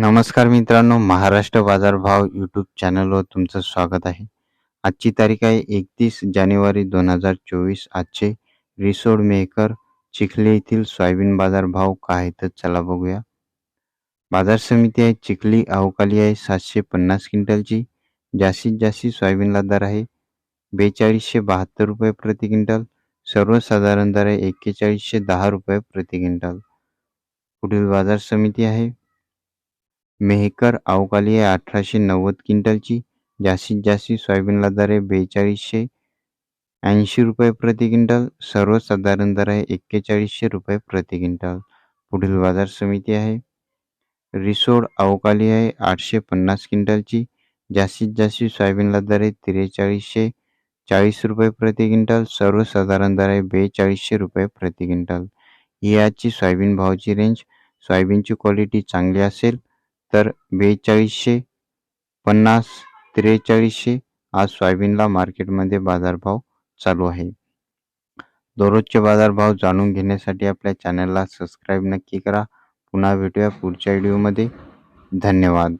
नमस्कार मित्रांनो महाराष्ट्र बाजारभाव यूट्यूब चॅनलवर तुमचं स्वागत आहे. आजची तारीख आहे एकतीस जानेवारी दोन हजार चोवीस. आजचे रिसोड मेकर चिखली येथील सोयाबीन बाजार भाव काय आहे तर चला बघूया. बाजार समिती आहे चिखली अवकाली आहे सातशे पन्नास क्विंटलची. जास्तीत जास्त सोयाबीनला दर आहे बेचाळीसशे बहात्तर रुपये प्रति क्विंटल. सर्वसाधारण दर आहे एक्केचाळीसशे दहा रुपये प्रति क्विंटल. पुढील बाजार समिती आहे मेहकर अवकाली आहे अठराशे नव्वद क्विंटलची. जास्तीत जास्त सोयाबीनला दर आहे बेचाळीसशे ऐंशी रुपये प्रति क्विंटल. सर्वसाधारण दर आहे एक्केचाळीसशे रुपये प्रति क्विंटल. पुढील बाजार समिती आहे. रिसोड अवकाली आहे आठशे पन्नास क्विंटलची. जास्तीत जास्त सोयाबीनला दर आहे त्रेचाळीसशे चाळीस रुपये प्रति क्विंटल. सर्वसाधारण दर आहे बेचाळीसशे रुपये प्रति क्विंटल. ही आजची सोयाबीन भावाची रेंज सोयाबीनची क्वालिटी चांगली असेल. तर बेचाळीसशे पन्नास त्रेचाळीसशे आज सोयाबीनला मार्केटमध्ये बाजारभाव चालू आहे. दररोजचे बाजारभाव जाणून घेण्यासाठी आपल्या चॅनलला सबस्क्राईब नक्की करा. पुन्हा भेटूया पुढच्या व्हिडिओमध्ये. धन्यवाद.